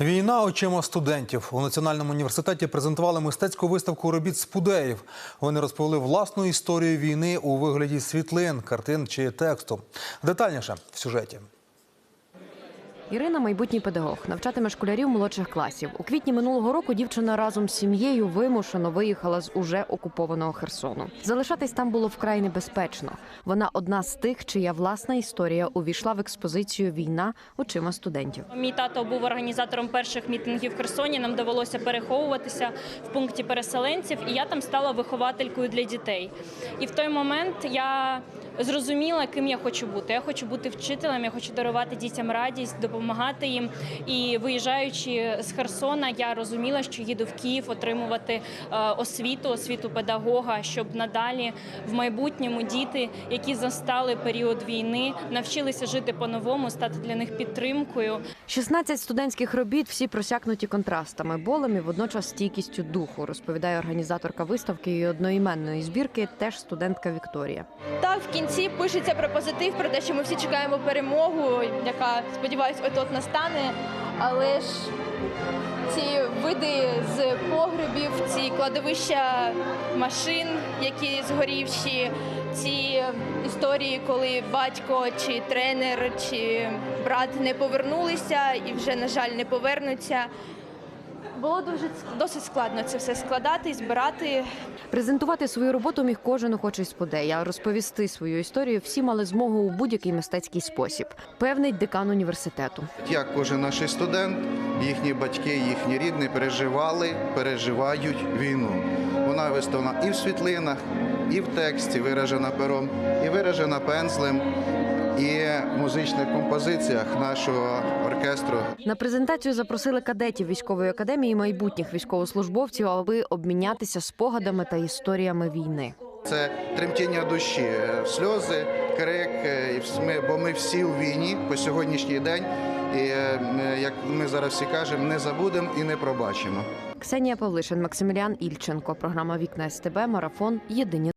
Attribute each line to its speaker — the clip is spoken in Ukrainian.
Speaker 1: Війна очима студентів у національному університеті презентували мистецьку виставку робіт спудеїв. Вони розповіли власну історію війни у вигляді світлин, картин чи тексту. Детальніше в сюжеті.
Speaker 2: Ірина майбутній педагог, навчатиме школярів молодших класів. У квітні минулого року дівчина разом з сім'єю вимушено виїхала з уже окупованого Херсону. Залишатись там було вкрай небезпечно. Вона одна з тих, чия власна історія увійшла в експозицію Війна очима студентів.
Speaker 3: Мій тато був організатором перших мітингів в Херсоні. Нам довелося переховуватися в пункті переселенців, і я там стала вихователькою для дітей. І в той момент я зрозуміла, ким я хочу бути. Я хочу бути вчителем, я хочу дарувати дітям радість, їм. І виїжджаючи з Херсона, я розуміла, що їду в Київ отримувати е, освіту, освіту педагога, щоб надалі в майбутньому діти, які застали період війни, навчилися жити по-новому, стати для них підтримкою.
Speaker 2: 16 студентських робіт всі просякнуті контрастами, болем і водночас стійкістю духу, розповідає організаторка виставки і одноіменної збірки, теж студентка Вікторія.
Speaker 4: Так, в кінці пишеться про позитив, про те, що ми всі чекаємо перемогу, яка сподіваюсь, от-от настане. Але ж ці види з погребів, ці кладовища машин, які згорівші, ці історії, коли батько чи тренер чи брат не повернулися і вже, на жаль, не повернуться. Було дуже досить складно це все складати і збирати.
Speaker 2: Презентувати свою роботу міг кожен охочий сподей, а розповісти свою історію всі мали змогу у будь-який мистецький спосіб. Певний декан університету.
Speaker 5: Як кожен наш студент, їхні батьки, їхні рідні переживали, переживають війну. Вона виставлена і в світлинах, і в тексті, виражена пером, і виражена пензлем, і музичних композиціях нашого оркестру.
Speaker 2: На презентацію запросили кадетів військової академії і майбутніх військовослужбовців, аби обмінятися спогадами та історіями війни.
Speaker 5: Це тремтіння душі, е, сльози, крик, е, бо ми всі у війні по сьогоднішній день. І е, як ми зараз всі кажемо, не забудемо і не пробачимо.
Speaker 2: Ксенія Павлишин, Максиміліан Ільченко. Програма Вікна СТБ. Марафон. Єдині